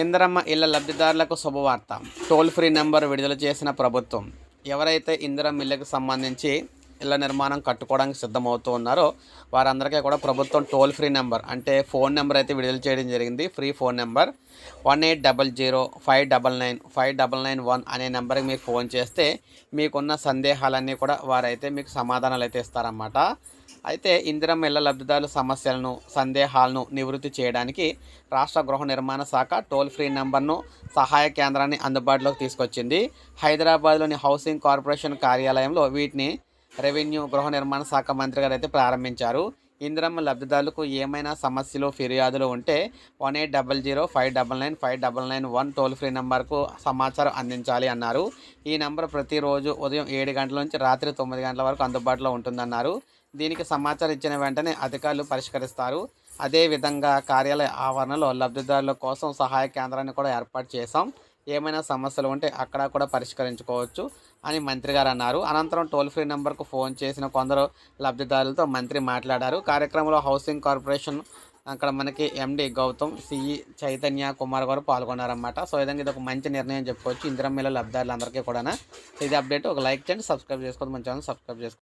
ఇందరమ్మ ఇళ్ళ లబ్ధిదారులకు శుభవార్త. టోల్ ఫ్రీ నెంబర్ విడుదల చేసిన ప్రభుత్వం. ఎవరైతే ఇందిరమ్మ ఇళ్ళకి సంబంధించి ఇళ్ళ నిర్మాణం కట్టుకోవడానికి సిద్ధమవుతూ ఉన్నారో వారందరికీ కూడా ప్రభుత్వం టోల్ ఫ్రీ నెంబర్ అంటే ఫోన్ నెంబర్ అయితే విడుదల చేయడం జరిగింది. Free phone number one eight double zero five double nine five double nine one అనే నెంబర్కి మీరు ఫోన్ చేస్తే మీకున్న సందేహాలన్నీ కూడా వారైతే మీకు సమాధానాలు అయితే ఇస్తారన్నమాట. అయితే ఇందిరమ్మ ఇళ్ళ లబ్ధిదారుల సమస్యలను సందేహాలను నివృత్తి చేయడానికి రాష్ట్ర గృహ నిర్మాణ శాఖ టోల్ ఫ్రీ నెంబర్ను సహాయ కేంద్రాన్ని అందుబాటులోకి తీసుకొచ్చింది. హైదరాబాద్లోని హౌసింగ్ కార్పొరేషన్ కార్యాలయంలో వీటిని రెవెన్యూ గృహ నిర్మాణ శాఖ మంత్రి గారు అయితే ప్రారంభించారు. ఇందిరమ్మ లబ్ధిదారులకు ఏమైనా సమస్యలు ఫిర్యాదులు ఉంటే one eight double zero five double nine five double nine one toll free నెంబర్కు సమాచారం అందించాలి అన్నారు. ఈ నెంబర్ ప్రతిరోజు ఉదయం ఏడు గంటల నుంచి రాత్రి తొమ్మిది గంటల వరకు అందుబాటులో ఉంటుందన్నారు. దీనికి సమాచారం ఇచ్చిన వెంటనే అధికారులు పరిష్కరిస్తారు. అదేవిధంగా కార్యాలయ ఆవరణలో లబ్ధిదారుల కోసం సహాయ కేంద్రాన్ని కూడా ఏర్పాటు చేశాం. ఏమైనా సమస్యలు ఉంటే అక్కడ కూడా పరిష్కరించుకోవచ్చు అని మంత్రి గారు అన్నారు. అనంతరం టోల్ ఫ్రీ నెంబర్కు ఫోన్ చేసిన కొందరు లబ్ధిదారులతో మంత్రి మాట్లాడారు. కార్యక్రమంలో హౌసింగ్ కార్పొరేషన్ అక్కడ మనకి ఎండి గౌతమ్ సిఈ చైతన్య కుమార్ గారు పాల్గొన్నారన్నమాట. సో విధంగా ఇది ఒక మంచి నిర్ణయం చెప్పుకోవచ్చు. ఇందిరా లబ్ధిదారులందరికీ కూడా ఇది అప్డేట్. ఒక లైక్ చేయండి సబ్స్క్రైబ్ చేసుకోండి మంచి ఛానల్ సబ్స్క్రైబ్ చేసుకోండి